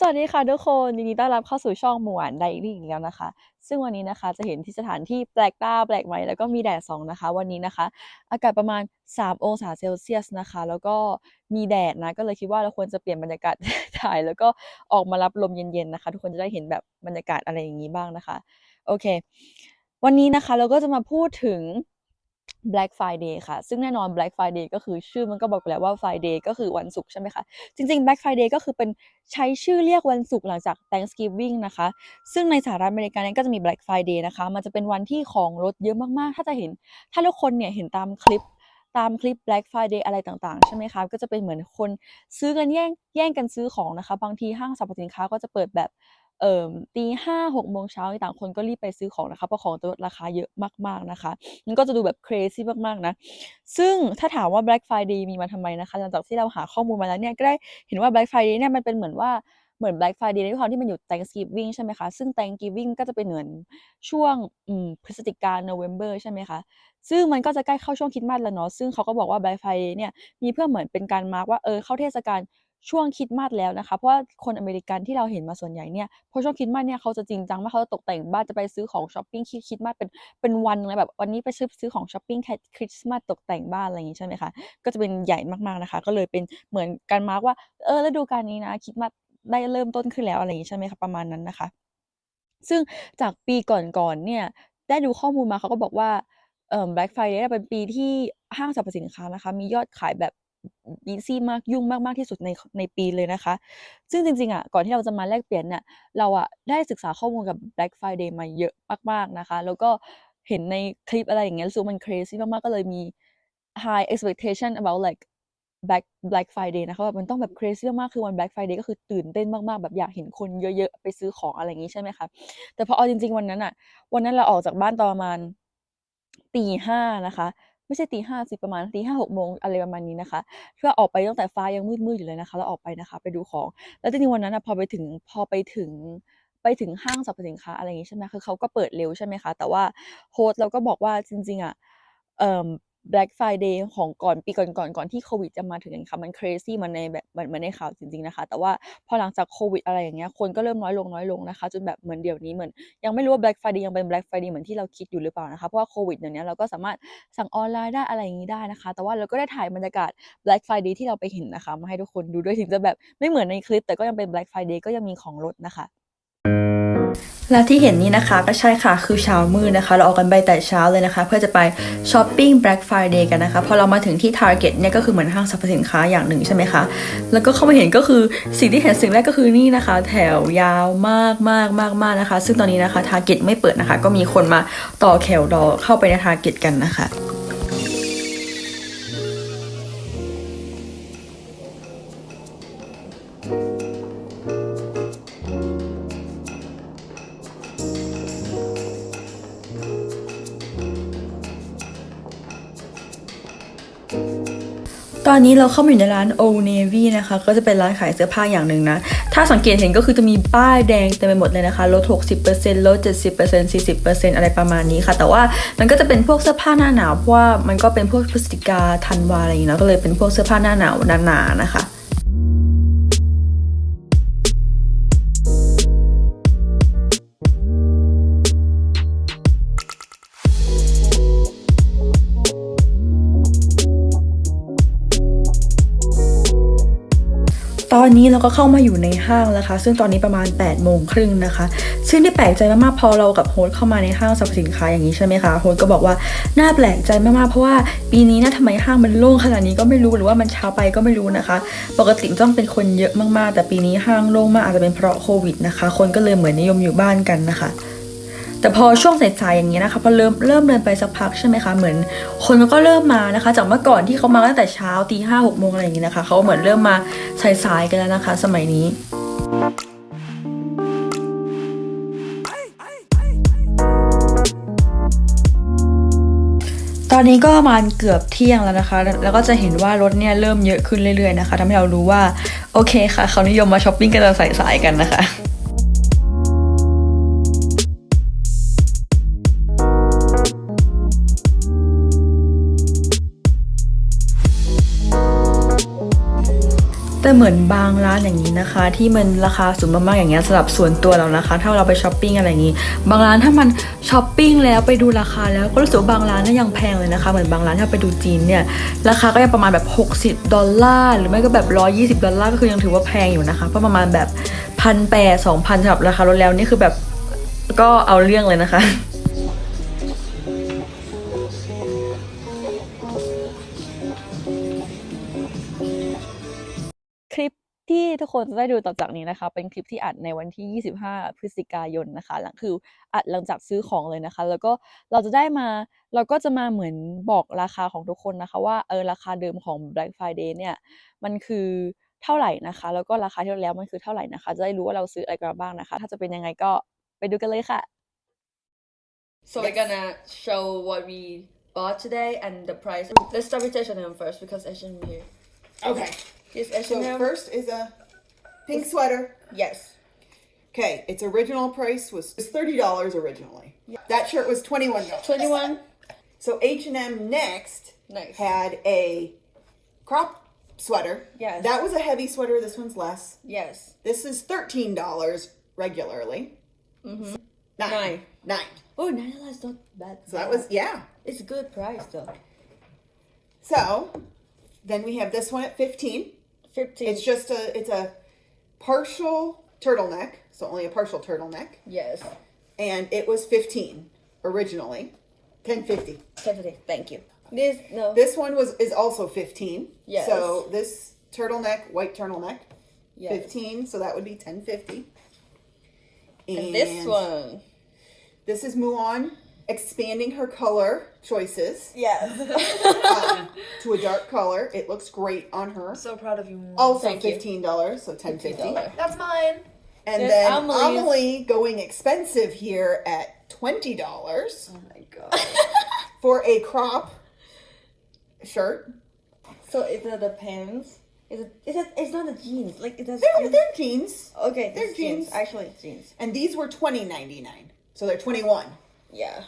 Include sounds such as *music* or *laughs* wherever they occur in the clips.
สวัสดีค่ะทุกคนยินดีต้อนรับเข้าสู่ช่องหมวนไดรี่อีกแล้วนะคะ ซึ่งวันนี้นะคะจะเห็นที่สถานที่แปลกตาแปลกใหม่แล้วก็มีแดดสองนะคะ วันนี้นะคะ อากาศประมาณ 3 องศาเซลเซียสนะคะ แล้วก็มีแดดนะก็เลยคิดว่าเราควรจะเปลี่ยนบรรยากาศถ่าย แล้วก็ออกมารับลมเย็นๆนะคะ ทุกคนจะได้เห็นแบบบรรยากาศอะไรอย่างนี้บ้างนะคะ โอเค วันนี้นะคะเราก็จะมาพูดถึง Black Friday ค่ะ ซึ่งแน่นอน Black Friday ก็คือชื่อมันก็บอกไปแล้วว่า Friday ก็คือวันศุกร์ใช่ไหมคะ จริง ๆ Black Friday ก็คือเป็นใช้ชื่อเรียกวันศุกร์หลังจาก Thanksgiving นะคะ ซึ่งในสหรัฐอเมริกาเนี่ยก็จะมี Black Friday นะคะ มันจะเป็นวันที่ของลดเยอะมากๆ ถ้าจะเห็น ถ้าทุกคนเนี่ยเห็นตามคลิปตามคลิป Black Friday อะไรต่างๆ ใช่ไหมคะ ก็จะเป็นเหมือนคนซื้อกันแย่งแย่งกันซื้อของนะคะ บางทีห้างสรรพสินค้าก็จะเปิดแบบ ตีห้าหกโมงเช้าต่างคนก็รีบไปซื้อของนะคะเพราะของจะลดราคาเยอะมากๆนะคะมันก็จะดูแบบ crazy มากๆนะ ซึ่งถ้าถามว่า Black Friday มีมาทำไมนะคะหลังจากที่เราหาข้อมูลมาแล้วเนี่ยก็ได้เห็นว่า Black Friday เนี่ยมันเป็นเหมือนว่าเหมือน Black Friday ด้วยความที่มันอยู่ Thanksgiving ใช่ไหมคะ ซึ่ง Thanksgiving ก็จะเป็นเหมือนช่วงอืมพฤศจิกา November ใช่ไหมคะ ซึ่งมันก็จะใกล้เข้าช่วงคริสต์มาสแล้วเนาะ ซึ่งเขาก็บอกว่า Black Friday เนี่ยมีเพื่อเหมือนเป็นการมาร์กว่าเออเข้าเทศกาล ช่วงคริสต์มาสแล้วนะคะ เพราะว่าคนอเมริกันที่เราเห็นมาส่วนใหญ่เนี่ยพอช่วงคริสต์มาสเนี่ยเขาจะจริงจังมากเขาจะตกแต่งบ้านจะไปซื้อของช้อปปิ้งคริสต์มาสเป็นเป็นวันเลยแบบวันนี้ไปซื้อซื้อของช้อปปิ้งแค่คริสต์มาสตกแต่งบ้านอะไรอย่างงี้ใช่ไหมคะก็จะเป็นใหญ่มากๆนะคะ ก็เลยเป็นเหมือนการมาร์กว่าเออฤดูกาลนี้นะคริสต์มาสได้เริ่มต้นขึ้นแล้วอะไรอย่างงี้ใช่ไหมคะประมาณนั้นนะคะ ซึ่งจากปีก่อนๆเนี่ยได้ดูข้อมูลมาเขาก็บอกว่าเอ่อ Black Friday เป็นปีที่ห้างสรรพสินค้านะคะ มียอดขายแบบ busy มากยุ่งมากๆที่สุดในในปีเลยนะคะ ซึ่งจริงๆอะก่อนที่เราจะมาแลกเปลี่ยนเนี่ยเราอะได้ศึกษาข้อมูลกับ Black Friday มาเยอะมากๆนะคะ แล้วก็เห็นในคลิปอะไรอย่างเงี้ยรู้สึกว่ามัน crazy มากๆก็เลยมี high expectation about like Black Black Friday นะคะแบบมันต้องแบบ crazy มากๆคือวัน Black Friday ก็คือตื่นเต้นมากๆ แบบอยากเห็นคนเยอะๆ ไปซื้อของอะไรอย่างงี้ใช่ไหมคะ แต่พอเอาจริง ๆ วันนั้นน่ะวันนั้นเราออกจากบ้านตอนประมาณตีห้านะคะ ไม่ใช่ตีห้าสิประมาณตีห้าหกโมงอะไรประมาณนี้นะคะเพื่อออกไปตั้งแต่ฟ้ายังมืดๆอยู่เลยนะคะ แล้วออกไปนะคะ ไปดูของ แล้วจริงๆวันนั้นนะพอไปถึงพอไปถึงไปถึงห้างสรรพสินค้าอะไรอย่างงี้ใช่ไหมคือเขาก็เปิดเร็วใช่ไหมคะ แต่ว่าโฮสเราก็บอกว่าจริงๆอะเอ่อ Black Friday ของก่อนปีก่อนๆก่อนที่โควิดจะมาถึงอะค่ะมัน crazy เหมือนในแบบเหมือนมือนในข่าวจริงๆนะคะ แต่ว่าพอหลังจากโควิดอะไรอย่างเงี้ยคนก็เริ่มน้อยลงน้อยลงนะคะจนแบบเหมือนเดี๋ยวนี้เหมือนยังไม่รู้ว่า Black Friday ยังเป็น Black Friday เหมือนที่เราคิดอยู่หรือเปล่านะคะเพราะว่าโควิดเดี๋ยวเนี้ยเราก็สามารถสั่งออนไลน์ได้อะไรอย่างงี้ได้นะคะ แต่ว่าเราก็ได้ถ่ายบรรยากาศ Black Friday ที่เราไปเห็นนะคะมาให้ทุกคนดูด้วยถึงจะแบบไม่เหมือนในคลิป แต่ก็ยังเป็น Black Friday ก็ยังมีของลดนะคะ และที่เห็นนี้นะคะก็ใช่ค่ะคือเช้ามืดนะคะ เราออกกันไปแต่เช้าเลยนะคะ เพื่อจะไปช้อปปิ้ง Black Friday กันนะคะ พอเรามาถึงที่ Target เนี่ยก็คือเหมือนห้างสรรพสินค้าอย่างหนึ่งใช่ไหมคะแล้วก็เข้ามาเห็นก็คือสิ่งที่เห็นสิ่งแรกก็คือนี่นะคะ แถวยาวมากมากมากมากนะคะ ซึ่งตอนนี้นะคะ Target ไม่เปิดนะคะ ก็มีคนมาต่อแถวรอเข้าไปใน Target กันนะคะ อนนี้เราเข้ามาอยู่ในร้าน Old Navy นะคะ ก็จะเป็นร้านขายเสื้อผ้าอย่างหนึ่งนะ ถ้าสังเกตเห็นก็คือจะมีป้ายแดงเต็มไปหมดเลยนะคะ ลด 60%ลด 70% 40%อะไรประมาณนี้ค่ะ แต่ว่ามันก็จะเป็นพวกเสื้อผ้าหน้าหนาวเพราะว่ามันก็เป็นพวกพฤศจิกาธันวาอะไรอย่างเงี้ยเนะก็เลยเป็นพวกเสื้อผ้าหน้าหนาวหนาๆนะคะ อนนี้เราก็เข้ามาอยู่ในห้างแล้วค่ะซึ่งตอนนี้ประมาณ8ปดโมงครึ่งนะคะ ซึ่งที่แปลกใจมากๆพอเรากับโฮสเข้ามาในห้างสรรพสินค้าอย่างนี้ใช่ไหมคะโฮสก็บอกว่าน่าแปลกใจมากๆเพราะว่าปีนี้นะทำไมห้างมันโล่งขนาดนี้ก็ไม่รู้หรือว่ามันเช้าไปก็ไม่รู้นะคะ ปกติต้องเป็นคนเยอะมากๆ แต่ปีนี้ห้างโล่งมากอาจจะเป็นเพราะโควิดนะคะ คนก็เลยเหมือนนิยมอยู่บ้านกันนะคะ แต่พอช่วงสายๆอย่างนี้ยนะคะพอเริ่มเริ่มเดินไปสักพักใช่ไหมคะเหมือน คนก็เริ่มมานะคะ จากเมื่อก่อนที่เขามาตั้งแต่เช้าตีห้าหกโมงอะไรอย่างนี้นะคะเขาเหมือนเริ่มมาสายๆกันแล้วนะคะ สมัยนี้ตอนนี้ก็ประมาณเกือบเที่ยงแล้วนะคะ แล้วก็จะเห็นว่ารถเนี่ยเริ่มเยอะขึ้นเรื่อยๆนะคะทำให้เรารู้ว่า โอเคค่ะ เขานิยมมาช้อปปิ้งกันจะสายๆกันนะคะ แต่เหมือนบางร้านอย่างนี้นะคะ ที่มันราคาสูงมากๆอย่างเงี้ยสำหรับส่วนตัวเรานะคะ ถ้าเราไปช้อปปิ้งอะไรอย่างงี้ บางร้านถ้ามันช้อปปิ้งแล้วไปดูราคาแล้วก็รู้สึกว่าบางร้านนี่ยยังแพงเลยนะคะเหมือนบางร้านถ้าไปดูจีนเนี่ยราคาก็ยังประมาณแบบ 60 ดอลลาร์หรือไม่ก็แบบ 120 ดอลลาร์ก็คือยังถือว่าแพงอยู่นะคะเพราะประมาณแบบพันแปดสองพันสำหรับราคารถแล้วนี่คือแบบก็เอาเรื่องเลยนะคะ ที่ทุกคนจะได้ดูต่อจากนี้นะคะ เป็นคลิปที่อัดในวันที่ 25 พฤศจิกายนนะคะ หลังคืออัดหลังจากซื้อของเลยนะคะ แล้วก็เราจะได้มาเราก็จะมาเหมือนบอกราคาของทุกคนนะคะ ว่าเออราคาเดิมของ Black Friday เนี่ยมันคือเท่าไหร่นะคะ แล้วก็ราคาที่แล้วมันคือเท่าไหร่นะคะ จะได้รู้ว่าเราซื้ออะไรกันมาบ้างนะคะ ถ้าจะเป็นยังไงก็ไปดูกันเลยค่ะ So we're gonna show what we bought today and the price. Let's start with H&M first because H&M here. Okay. Is So H&M? first is a pink sweater. Yes. Okay, its original price was was thirty dollars originally. That shirt was twenty one dollars. 21. So H and M next Nice. had a crop sweater. Yes. That was a heavy sweater. This one's less. Yes. This is thirteen dollars regularly. Mm-hmm. Nine. Nine. Nine. Oh, nine dollars not bad. So that was yeah. It's a good price though. So then we have this one at fifteen. Fifteen. It's just a it's a partial turtleneck, so only a partial turtleneck. yes. and it was 15 originally 1050 Seventy. Thank you. This no. this one was is also 15 Yes. so this turtleneck white turtleneck yes. 15 so that would be 1050 And this one. this is muon expanding her color choices Yes. *laughs* um, to a dark color it looks great on her So proud of you. also Thank you. $15 so 1050 $15. That's mine. and There's then Amelie's. Amelie going expensive here at $20 Oh my god. *laughs* for a crop shirt so is it the pants? Is it? Is it? It's not the jeans. Like it does. they're, they're jeans Okay, they're jeans. jeans. Actually, it's jeans. and these were twenty ninety nine, so they're twenty one. Yeah.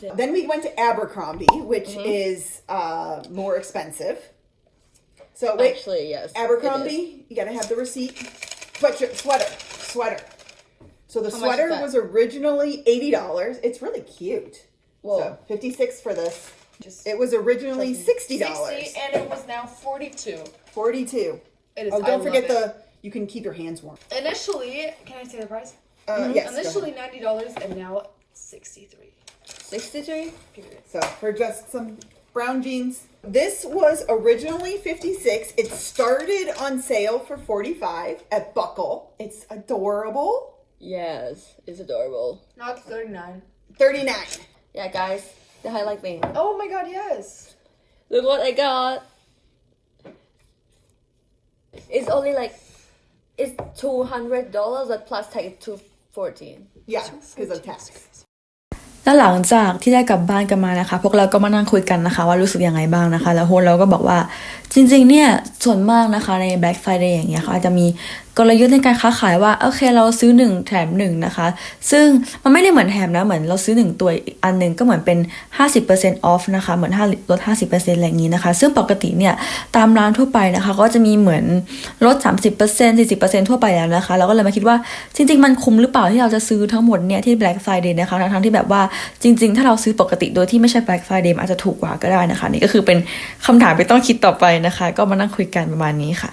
So- Then we went to Abercrombie, which Mm-hmm. is uh, more expensive. So wait, Actually, yes. Abercrombie, you gotta have the receipt. Sweatshirt, sweater, sweater. So the How sweater was originally eighty dollars. It's really cute. Whoa. So fifty six for this. Just It was originally sixty dollars, and it was now 42. Forty two. It is Oh, don't forget love the. You can keep your hands warm. Initially, can I say the price? Uh, Yes. go ahead. Initially $90 and now 63. Sixty-three. Period. So for just some brown jeans. This was originally 56. It started on sale for 45 at Buckle. It's adorable. Yes, it's adorable. Now it's 39. 39. Yeah, guys, the highlight me. Oh my god, yes. Look what I got. It's only like it's two hundred dollars, but plus tax is two fourteen. Yeah, because of tax. แล้วหลังจากที่ได้กลับบ้านกันมานะคะ พวกเราก็มานั่งคุยกันนะคะ ว่ารู้สึกยังไงบ้างนะคะ แล้วโฮสเราก็บอกว่าจริง ๆ เนี่ยส่วนมากนะคะใน Black Friday อย่างเงี้ยเขาอาจจะมีกลยุทธ์ในการค้าขายว่าโอเคเราซื้อหนึ่งแถมหนึ่งนะคะ ซึ่งมันไม่ได้เหมือนแถมนะเหมือนเราซื้อหนึ่งตัวอีกอันหนึ่งก็เหมือนเป็น 50% off นะคะเหมือน5ลด 50%อะไรอย่างนี้นะคะ ซึ่งปกติเนี่ยตามร้านทั่วไปนะคะ ก็จะมีเหมือนลด 30% 40%ทั่วไปแล้วนะคะ เราก็เลยมาคิดว่าจริง ๆ มันคุ้มหรือเปล่าที่เราจะซื้อทั้งหมดเนี่ยที่ Black Friday นะคะทั้งที่แบบว่าจริง ๆ ถ้าเราซื้อปกติโดยที่ไม่ใช่ Black Friday อาจจะถูกกว่าก็ได้นะคะ นี่ก็คือเป็นคำถามที่ต้องคิดต่อไปนะคะ ก็มานั่งคุยกันประมาณนี้ค่ะ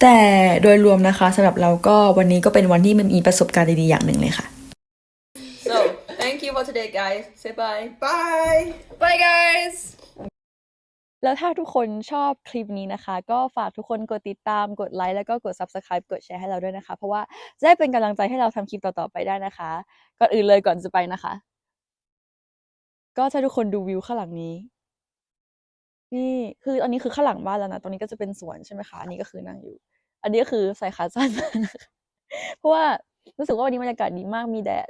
แต่โดยรวมนะคะสำหรับเราก็วันนี้ก็เป็นวันที่มันมีประสบการณ์ดีๆอย่างหนึ่งเลยค่ะ So thank you for today, guys. Say bye. Bye. Bye guys. แล้วถ้าทุกคนชอบคลิปนี้นะคะ ก็ฝากทุกคนกดติดตามกดไลค์แล้วก็กด subscribe กดแชร์ให้เราด้วยนะคะ เพราะว่าจะได้เป็นกำลังใจให้เราทำคลิปต่อๆไปได้นะคะ ก่อนอื่นเลยก่อนจะไปนะคะ ก็ถ้าทุกคนดูวิวข้างหลังนี้ นี่คืออันนี้คือข้างหลังบ้านแล้วนะตรงนี้ก็จะเป็นสวนใช่ไหมคะอันนี้ก็คือนั่งอยู่ อันนี้ก็คือใส่ขาสั้นเพราะว่ารู้สึกว่าวันนี้บรรยากาศดีมากมีแดด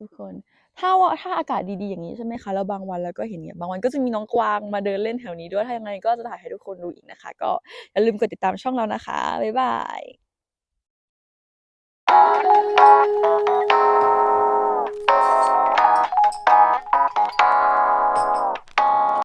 ทุกคน ถ้าว่าถ้าอากาศดีๆอย่างนี้ใช่ไหมคะแล้วบางวันแล้วก็เห็นเนี่ยบางวันก็จะมีน้องกวางมาเดินเล่นแถวนี้ด้วยถ้ายังไงก็จะถ่ายให้ทุกคนดูอีกนะคะ ก็อย่าลืมกดติดตามช่องเรานะคะบ๊ายบาย